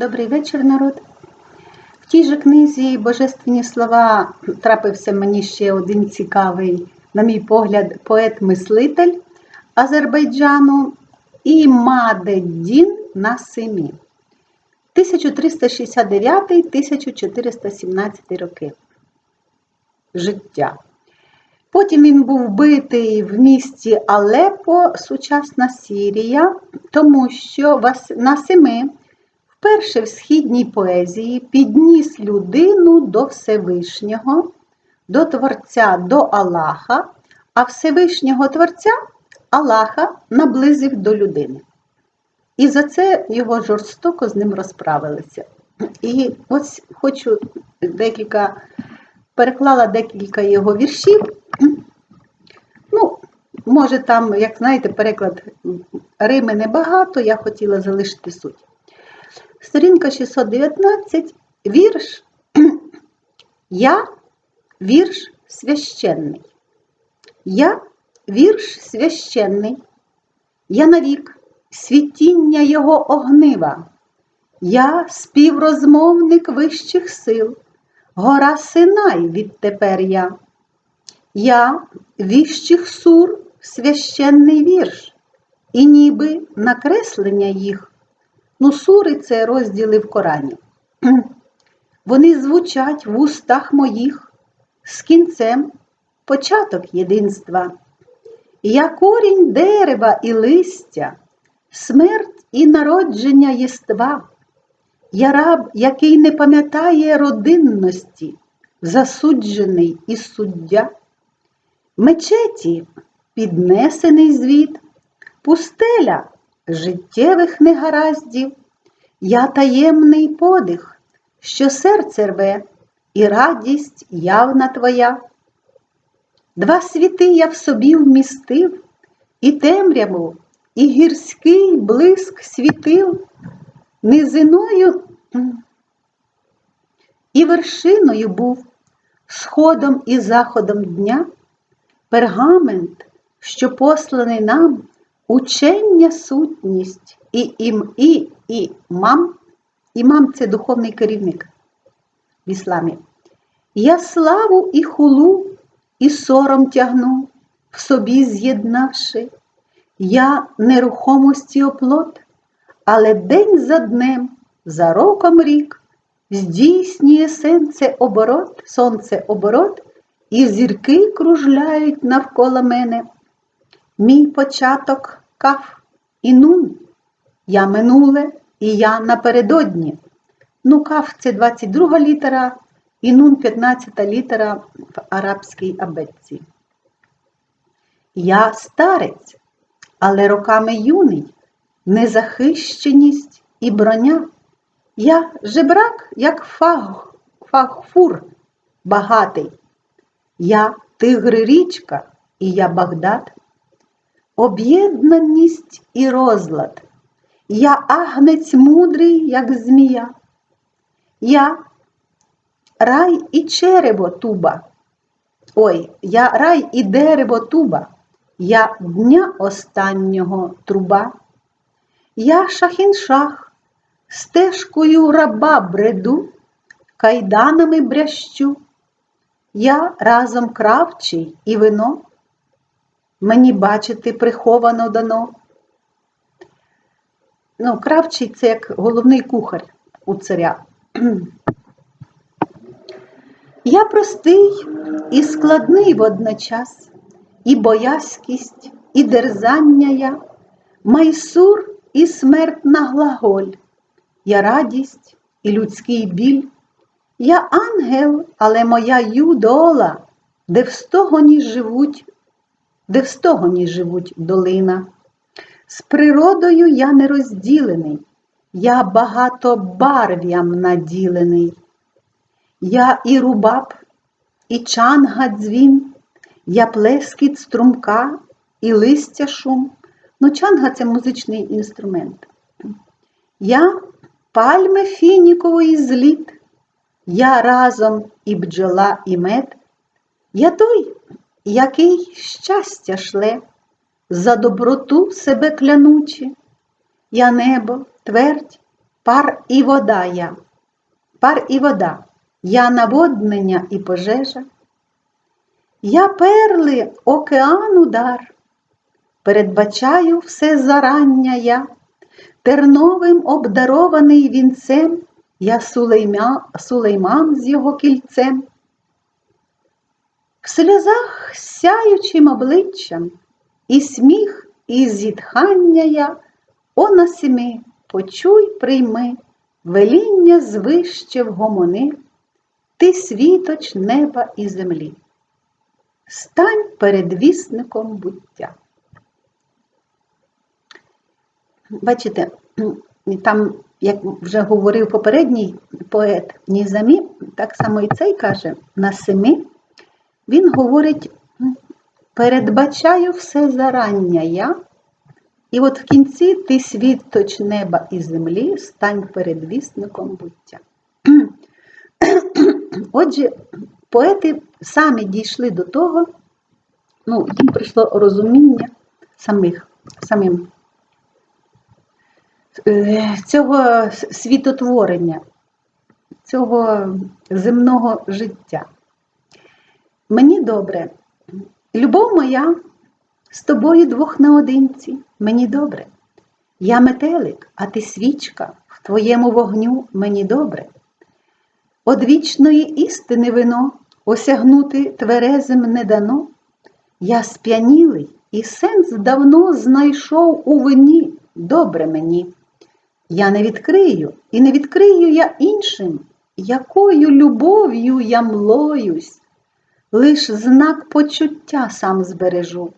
Добрий вечір, народ. В тій же книзі Божественні слова трапився мені ще один цікавий, на мій погляд, поет-мислитель Азербайджану Імадеддін Насимі. 1369-1417 роки життя. Потім він був вбитий в місті Алепо, сучасна Сірія, тому що Насими вперше в східній поезії підніс людину до Всевишнього, до Творця, до Аллаха, а Всевишнього Творця Аллаха наблизив до людини. І за це його жорстоко з ним розправилися. І ось хочу декілька, переклала декілька його віршів. Ну, може, там, як знаєте, переклад Рими небагато, я хотіла залишити суть. Сторінка 619, вірш. Я вірш священний. Я вірш священний. Я навік світіння його огнива. Я співрозмовник вищих сил, гора Синай відтепер я. Я віщих сур священний вірш, і ніби накреслення їх. Ну, сури це розділи в Корані. Вони звучать в устах моїх з кінцем початок єдинства. Я корінь дерева і листя, смерть і народження єства. Я раб, який не пам'ятає родинності, засуджений і суддя. Мечеті піднесений звіт, пустеля життєвих негараздів, я таємний подих, що серце рве, і радість явна твоя. Два світи я в собі вмістив, і темряву, і гірський блиск світил, низиною і вершиною був, сходом і заходом дня, пергамент, що посланий нам учення сутність і ім, і, і мам. Імам це духовний керівник в ісламі. Я славу і хулу, і сором тягну, в собі з'єднавши. Я нерухомості оплот, але день за днем, за роком рік, здійснює сонце оборот, сонце оборот, і зірки кружляють навколо мене. Мій початок каф і нун, я минуле і я напередодні. Ну, каф це 22 літера, і нун 15 літера в арабській абетці. Я старець, але роками юний, незахищеність і броня. Я жебрак, як фаг, фагфур багатий. Я тигри річка, і я Багдад. Об'єднаність і розлад. Я агнець мудрий, як змія. Я рай і черево туба. Ой, я рай і дерево туба. Я дня останнього труба. Я шахіншах, стежкою раба бреду, кайданами брящу. Я разом кравчий і вино. Мені бачити приховано дано. Ну, кравчий це як головний кухар у царя. Я простий і складний водночас, і боязкість, і дерзання я, майсур і смертна глаголь, я радість і людський біль. Я ангел, але моя юдола, де в стогоні живуть, де в стогоні живуть долина. З природою я не розділений, я багатобарв'ям наділений. Я і рубаб, і чанга дзвін, я плескіт струмка і листя шум. Ну, чанга це музичний інструмент. Я пальми фінікової зліт, я разом і бджола, і мед. Я той, який щастя шле, за доброту себе клянучи. Я небо, твердь, пар і вода я, пар і вода, я наводнення і пожежа. Я перли океану дар, передбачаю все зарання я, терновим обдарований вінцем, я сулеймя, сулейман з його кільцем. В сльозах сяючим обличчям, і сміх, і зітхання я, о на семи, почуй, прийми, веління звище вгомони, ти світоч неба і землі. Стань передвісником буття. Бачите, там, як вже говорив попередній поет Нізамі, так само і цей каже, на семи, він говорить, передбачаю все зарання я, і от в кінці ти світоч неба і землі стань передвісником буття. Отже, поети самі дійшли до того, ну, їм прийшло розуміння самих, самим е, цього світотворення, цього земного життя. Мені добре, любов моя з тобою двох наодинці, мені добре. Я метелик, а ти свічка, в твоєму вогню мені добре. Од вічної істини вино осягнути тверезим не дано. Я сп'янілий і сенс давно знайшов у вині добре мені. Я не відкрию і не відкрию я іншим, якою любов'ю я млоюсь, лиш знак почуття сам збережу,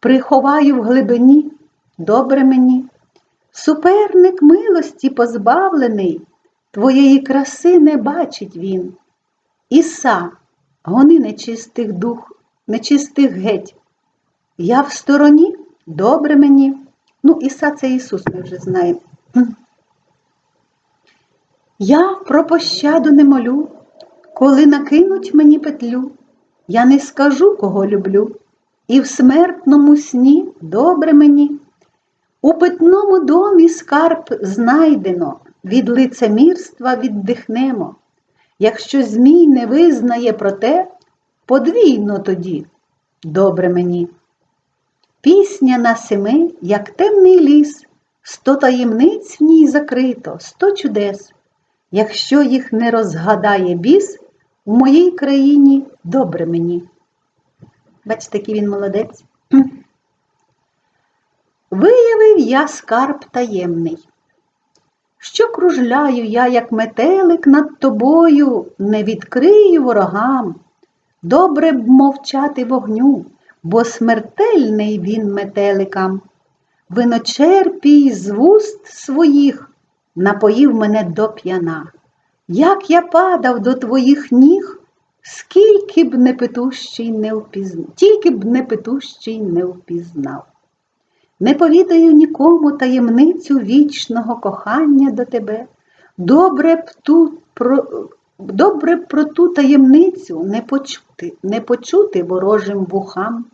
приховаю в глибині добре мені. Суперник милості позбавлений, твоєї краси не бачить він. Іса, гони нечистих дух, нечистих геть. Я в стороні, добре мені. Ну, Іса це Ісус, ми вже знаємо. Я про пощаду не молю, коли накинуть мені петлю, я не скажу, кого люблю, і в смертному сні добре мені. У питному домі скарб знайдено, від лицемірства віддихнемо. Якщо Змій не визнає про те, подвійно тоді добре мені. Пісня на семи, як темний ліс, сто таємниць в ній закрито, сто чудес. Якщо їх не розгадає біс, в моїй країні добре мені. Бачите, який він молодець. Виявив я скарб таємний. Що кружляю я, як метелик над тобою, не відкрию ворогам. Добре б мовчати вогню, бо смертельний він метеликам. Виночерпій з вуст своїх напоїв мене до п'яна. Як я падав до твоїх ніг, скільки б непитущий не впізнав, тільки б непитущий не впізнав. Не повідаю нікому таємницю вічного кохання до тебе. Добре б ту про, добре про ту таємницю не почути, не почути ворожим вухам.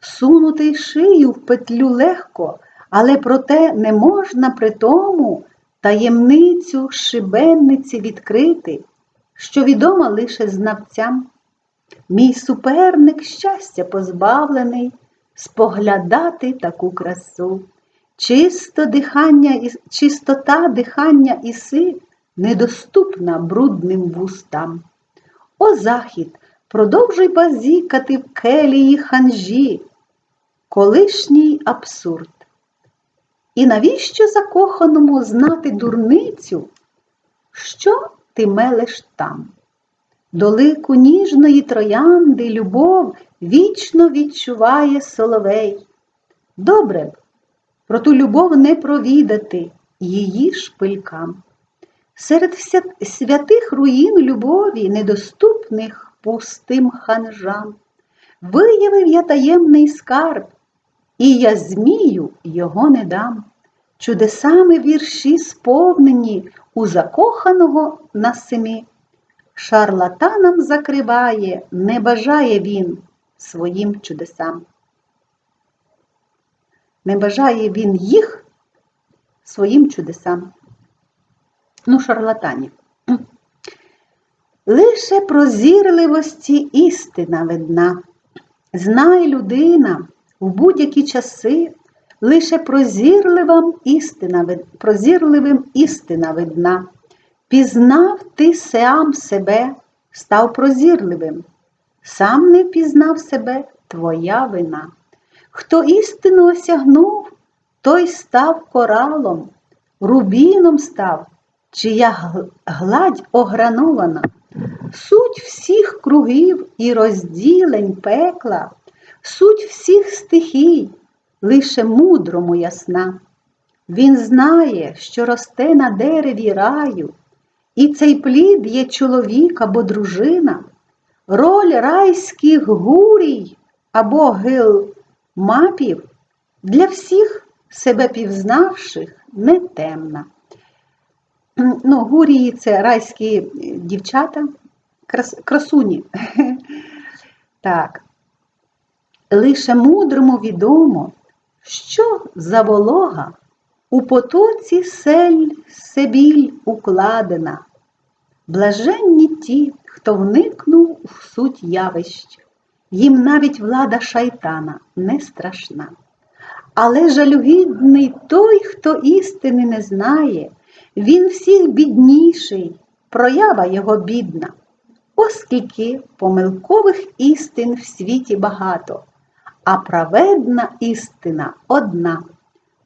Сунути шию в петлю легко, але проте не можна при тому таємницю шибенниці відкрити, що відома лише знавцям. Мій суперник щастя позбавлений споглядати таку красу. Чисто дихання, Чистота дихання іси недоступна брудним вустам. О захід, продовжуй базікати в келії ханжі, колишній абсурд. І навіщо закоханому знати дурницю, що ти мелеш там? Долику ніжної троянди любов вічно відчуває соловей. Добре б про ту любов не провідати її шпилькам. Серед святих руїн любові, недоступних пустим ханжам, виявив я таємний скарб, і я змію його не дам. Чудесами вірші сповнені у закоханого на семі. Шарлатанам закриває, не бажає він своїм чудесам. Не бажає він їх своїм чудесам. ну, шарлатанів. Лише прозірливості істина видна. Знай людина в будь-які часи, лише прозірливим істина, прозірливим істина видна. Пізнав ти сам себе, став прозірливим. Сам не пізнав себе твоя вина. Хто істину осягнув, той став коралом, рубіном став, чия гладь огранована. Суть всіх кругів і розділень пекла, суть всіх стихій, лише мудрому ясна. Він знає, що росте на дереві раю, і цей плід є чоловік або дружина, роль райських гурій або гил-мапів для всіх себе півзнавших не темна. Ну, гурії це райські дівчата, крас, красуні. Так. Лише мудрому відомо, що за волога у потоці сель себіль укладена. Блаженні ті, хто вникнув в суть явищ, їм навіть влада шайтана не страшна. Але жалюгідний той, хто істини не знає, він всіх бідніший, проява його бідна. Оскільки помилкових істин в світі багато, а праведна істина одна.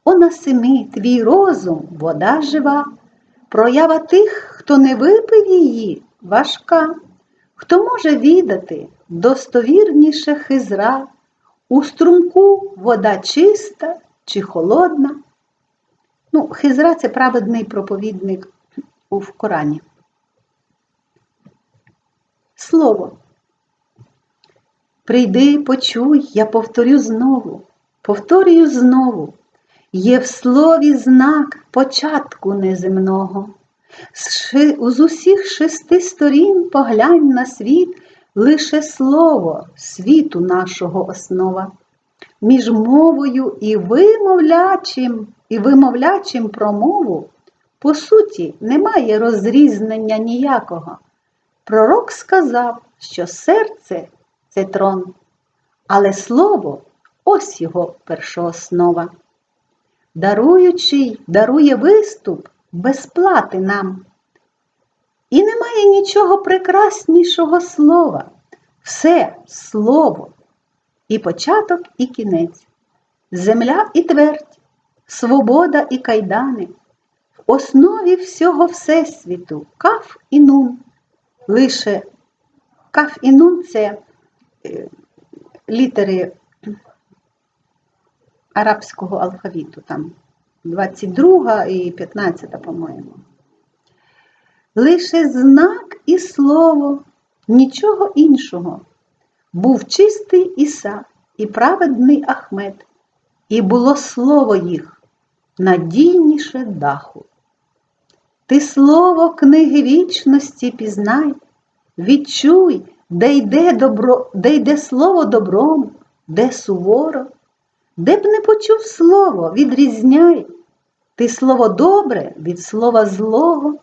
Онасими твій розум, вода жива, проява тих, хто не випив її, важка, хто може відати достовірніше хизра, у струмку вода чиста чи холодна. Ну, хизра це праведний проповідник в Корані. Слово. Прийди, почуй, я повторю знову, повторюю знову. Є в слові знак початку неземного. З усіх шести сторін поглянь на світ, лише слово світу нашого основа. Між мовою і вимовлячим, і вимовлячим промову, по суті, немає розрізнення ніякого. Пророк сказав, що серце це трон, але слово ось його першооснова. Даруючий дарує виступ без плати нам. І немає нічого прекраснішого слова. Все слово, і початок, і кінець, земля і твердь, свобода і кайдани, в основі всього Всесвіту каф і нун. Лише каф і нун це літери арабського алфавіту, там 22 і 15, по-моєму. Лише знак і слово, нічого іншого. Був чистий Іса і праведний Ахмед, і було слово їх надійніше даху. Ти слово книги вічності пізнай, відчуй, де йде добро, де йде слово добром, де суворо, де б не почув слово, відрізняй. Ти слово добре від слова злого,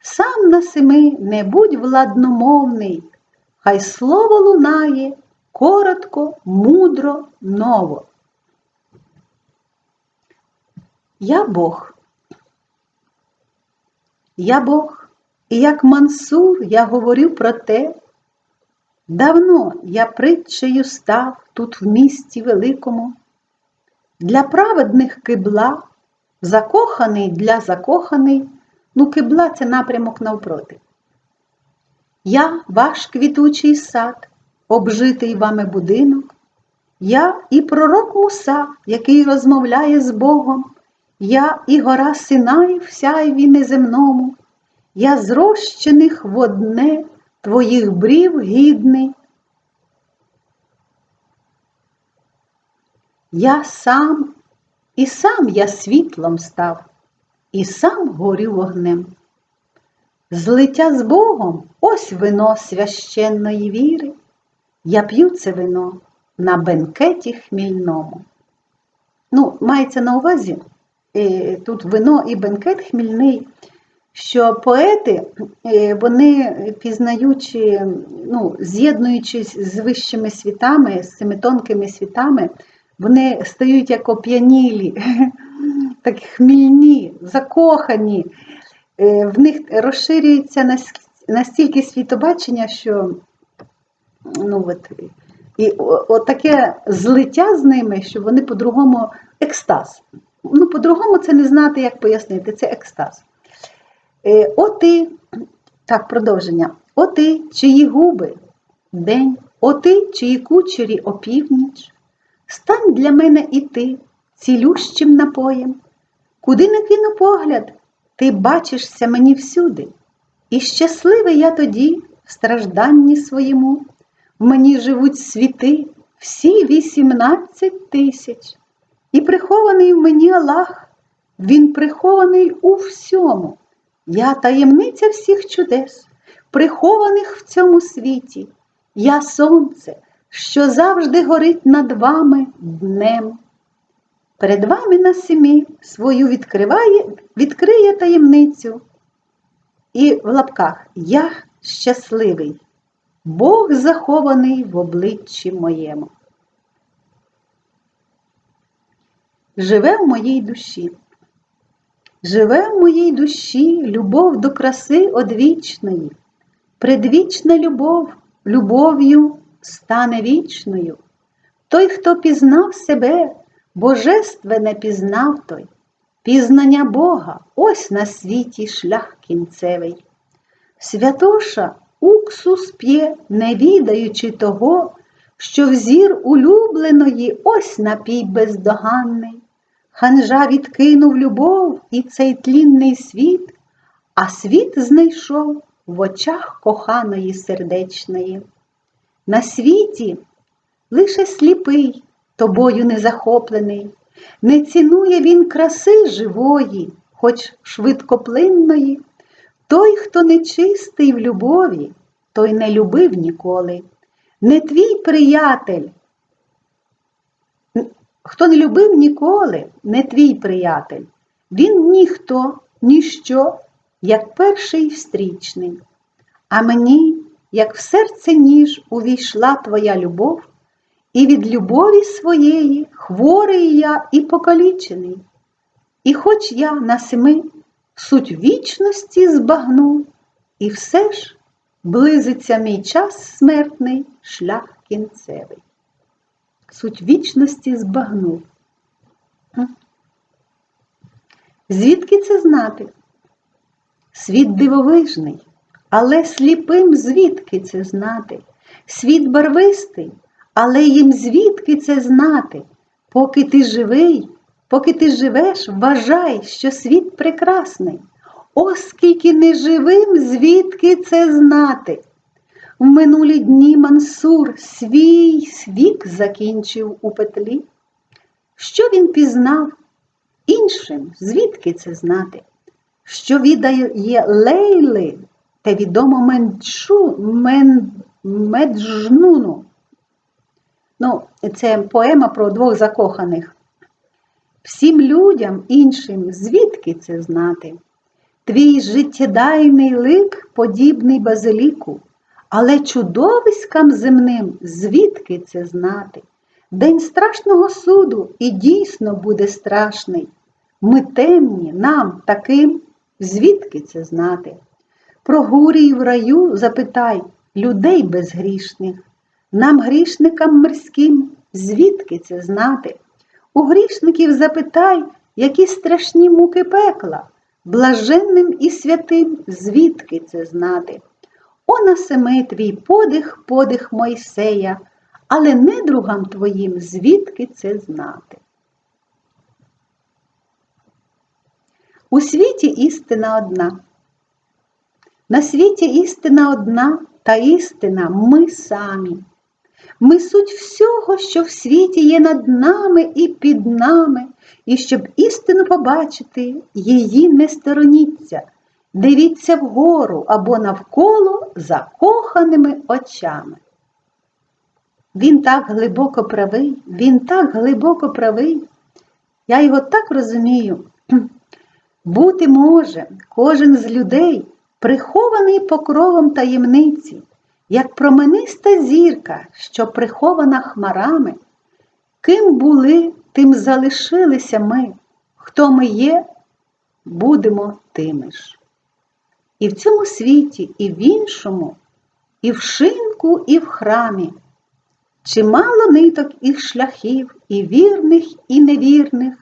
сам на семи не будь владномовний, хай слово лунає коротко, мудро, ново. Я Бог. Я Бог, і як Мансур я говорю про те, давно я притчею став тут в місті великому, для праведних кибла, закоханий для закоханий, ну кибла це напрямок навпроти. Я ваш квітучий сад, обжитий вами будинок, я і пророк Муса, який розмовляє з Богом, я і гора Синай в сяйві неземному, я зрощених в одне твоїх брів гідний. Я сам, і сам я світлом став, і сам горю вогнем. Злиття з Богом ось вино священної віри. Я п'ю це вино на бенкеті хмільному. Ну, мається на увазі е, тут вино і бенкет хмільний, що поети, е, вони пізнаючи, ну, з'єднуючись з вищими світами, з цими тонкими світами, вони стають як оп'янілі, так хмільні, закохані. Е, В них розширюється настільки світобачення, що ну, от, і о- от таке злиття з ними, що вони по-другому екстаз. Ну, по-другому це не знати, як пояснити, це екстаз. Е, О ти, так, продовження. О ти, чиї губи день, о ти, чиї кучері опівніч, стань для мене і ти цілющим напоєм. Куди не кину погляд, ти бачишся мені всюди. І щасливий я тоді в стражданні своєму. В мені живуть світи, всі вісімнадцять тисяч. І прихований в мені Аллах, він прихований у всьому. Я таємниця всіх чудес, прихованих в цьому світі. Я сонце, що завжди горить над вами днем. Перед вами на семі свою відкриває, відкриє таємницю. І в лапках Я щасливий, Бог захований в обличчі моєму. Живе в моїй душі. Живе в моїй душі любов до краси одвічної, предвічна любов, любов'ю стане вічною. Той, хто пізнав себе, божественне пізнав той, пізнання Бога, ось на світі шлях кінцевий. Святоша уксус п'є, не відаючи того, що взір улюбленої ось напій бездоганний. Ханжа відкинув любов і цей тлінний світ, а світ знайшов в очах коханої сердечної. На світі лише сліпий, тобою не захоплений, не цінує він краси живої, хоч швидкоплинної. Той, хто нечистий в любові, той не любив ніколи. Не твій приятель, Хто не любив ніколи, не твій приятель, він ніхто, ніщо, як перший встрічний. А мені, як в серце ніж, увійшла твоя любов, і від любові своєї хворий я і покалічений. І хоч я на семи суть вічності збагну, і все ж близиться мій час смертний, шлях кінцевий суть вічності збагнув. Звідки це знати? Світ дивовижний, але сліпим звідки це знати? Світ барвистий, але їм звідки це знати? Поки ти живий, поки ти живеш, вважай, що світ прекрасний. Оскільки неживим, звідки це знати? В минулі дні Мансур свій вік закінчив у петлі. Що він пізнав іншим, звідки це знати? Що віддає Лейли, те відомо Менджу, Мен, Меджнуну. Ну, це поема про двох закоханих. Всім людям іншим, звідки це знати? Твій життєдайний лик подібний базиліку. Але чудовиськам земним звідки це знати? День страшного суду і дійсно буде страшний. Ми темні, нам таким, звідки це знати? Про гурій в раю запитай людей безгрішних, нам, грішникам мирським, звідки це знати? У грішників запитай, які страшні муки пекла, блаженним і святим, звідки це знати? О на семи твій подих, подих Мойсея, але недругам твоїм звідки це знати. У світі істина одна. На світі істина одна, та істина ми самі. Ми суть всього, що в світі є над нами і під нами, і щоб істину побачити, її не стороніться. Дивіться вгору або навколо закоханими очами. Він так глибоко правий, він так глибоко правий. Я його так розумію. Бути може кожен з людей, прихований покровом таємниці, як промениста зірка, що прихована хмарами. Ким були, тим залишилися ми, хто ми є, будемо тими ж. І в цьому світі, і в іншому, і в шинку, і в храмі. Чимало ниток і шляхів, і вірних, і невірних,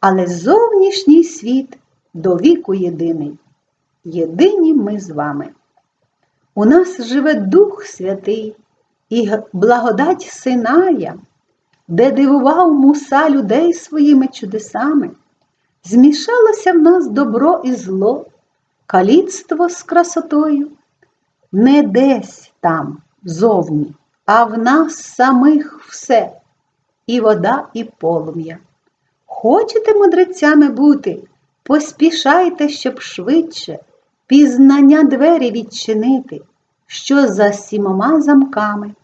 але зовнішній світ до віку єдиний. Єдині ми з вами. У нас живе Дух Святий і благодать Синая, де дивував муса людей своїми чудесами. Змішалося в нас добро і зло, каліцтво з красотою, не десь там, зовні, а в нас самих все, і вода, і полум'я. Хочете мудрецями бути, поспішайте, щоб швидше пізнання двері відчинити, що за сімома замками.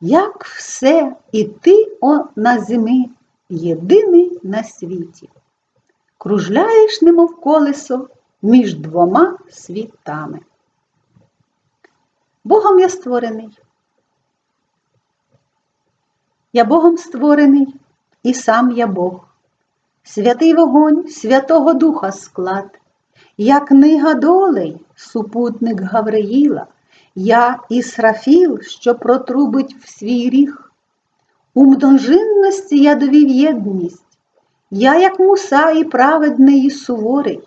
Як все і ти, о на зими, єдиний на світі, кружляєш, немов колесо між двома світами. Богом я створений. Я Богом створений, і сам я Бог, святий вогонь Святого Духа склад, я книга долей, супутник Гавриїла, я Ісрафіл, що протрубить в свій ріг. У множинності я довів єдність, я, як муса і праведний, і суворий,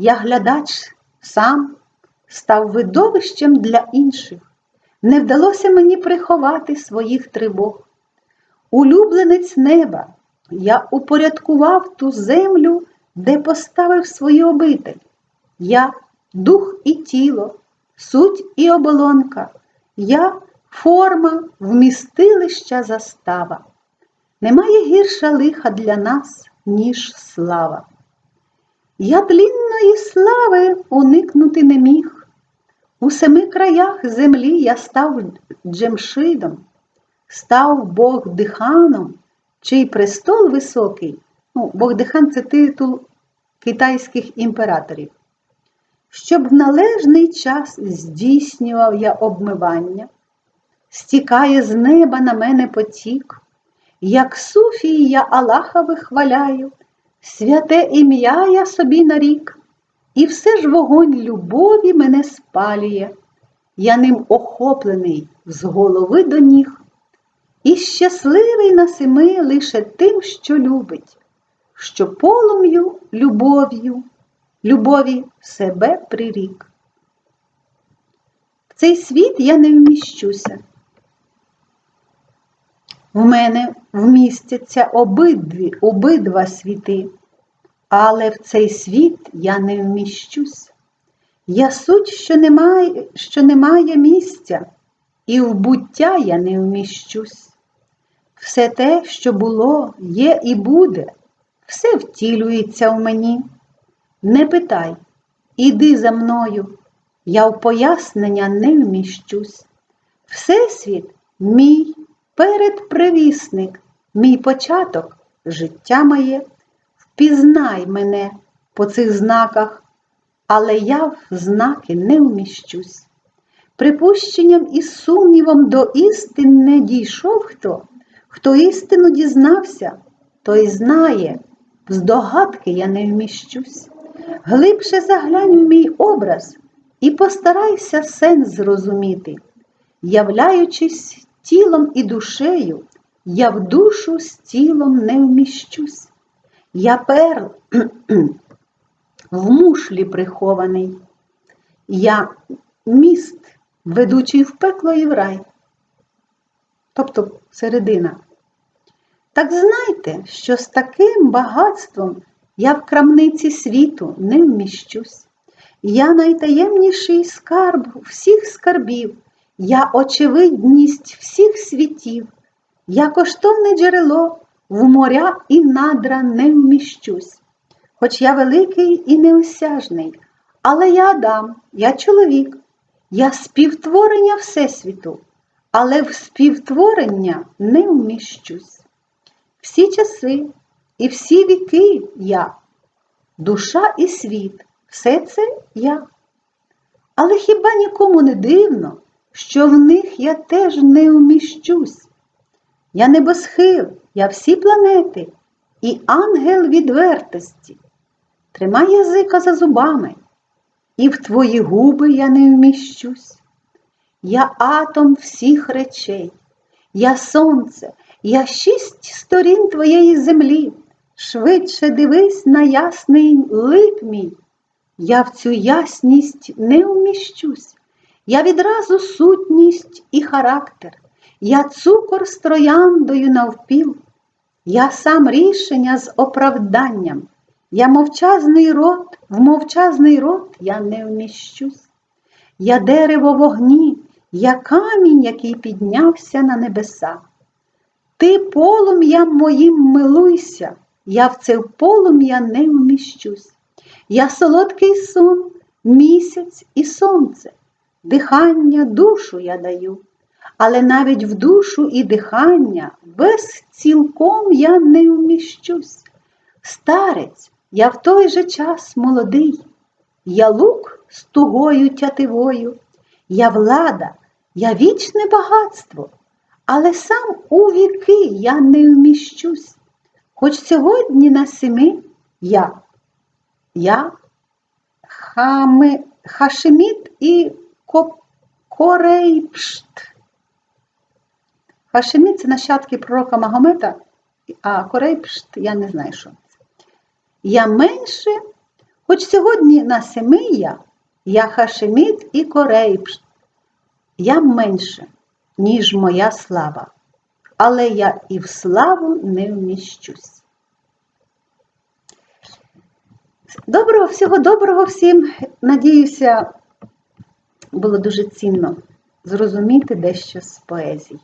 я глядач сам став видовищем для інших. Не вдалося мені приховати своїх тривог. Улюбленець неба, я упорядкував ту землю, де поставив свою обитель. Я дух і тіло, суть і оболонка, я форма вмістилища застава. Немає гірша лиха для нас, ніж слава. Я тлінної слави уникнути не міг. У семи краях землі я став джемшидом, став Бог диханом, чий престол високий. Ну, Бог дихан це титул китайських імператорів. Щоб в належний час здійснював я обмивання, стікає з неба на мене потік, як суфії я Аллаха вихваляю, святе ім'я я собі нарік, і все ж вогонь любові мене спалює, я ним охоплений з голови до ніг, і щасливий на семи лише тим, що любить, що полум'ю любов'ю, любові себе прирік. В цей світ я не вміщуся. В мене вмістяться обидві, обидва світи, але в цей світ я не вміщусь. Я суть, що немає, що немає місця, і в буття я не вміщусь. Все те, що було, є і буде, все втілюється в мені. Не питай, іди за мною, я в пояснення не вміщусь. Всесвіт мій передпривісник, мій початок життя моє. Впізнай мене по цих знаках, але я в знаки не вміщусь. Припущенням і сумнівом до істин не дійшов хто, хто істину дізнався, той знає, в здогадки я не вміщусь. Глибше заглянь в мій образ і постарайся сенс зрозуміти, являючись тілом і душею, я в душу з тілом не вміщусь. Я перл в мушлі прихований, я міст, ведучий в пекло і в рай, тобто середина. Так знайте, що з таким багатством я в крамниці світу не вміщусь. Я найтаємніший скарб всіх скарбів, я очевидність всіх світів, я коштовне джерело в моря і надра не вміщусь. Хоч я великий і неосяжний, але я Адам, я чоловік, я співтворення Всесвіту, але в співтворення не вміщусь. Всі часи і всі віки я, душа і світ все це я. Але хіба нікому не дивно, що в них я теж не вміщусь? Я небосхил, я всі планети і ангел відвертості. Тримай язика за зубами, і в твої губи я не вміщусь. Я атом всіх речей, я сонце, я шість сторін твоєї землі. Швидше дивись на ясний лик мій. Я в цю ясність не вміщусь. Я відразу сутність і характер. Я цукор з трояндою навпіл. Я сам рішення з оправданням. Я мовчазний рот, в мовчазний рот я не вміщусь. Я дерево вогні, я камінь, який піднявся на небеса. Ти полум'ям моїм милуйся, я в це полум'я не вміщусь. Я солодкий сон, місяць і сонце, дихання душу я даю, але навіть в душу і дихання без цілком я не вміщусь. Старець, я в той же час молодий, я лук з тугою тятивою, я влада, я вічне багатство, але сам у віки я не вміщусь. Хоч сьогодні на семи я, я хами, Хашеміт і Корейпшт. Хашеміт це нащадки пророка Магомета, а Корейпшт я не знаю, що. Я менше, хоч сьогодні на семи я, я Хашеміт і Корейпшт. Я менше, ніж моя слава, але я і в славу не вміщусь. Доброго, всього доброго всім. Надіюся, було дуже цінно зрозуміти дещо з поезії.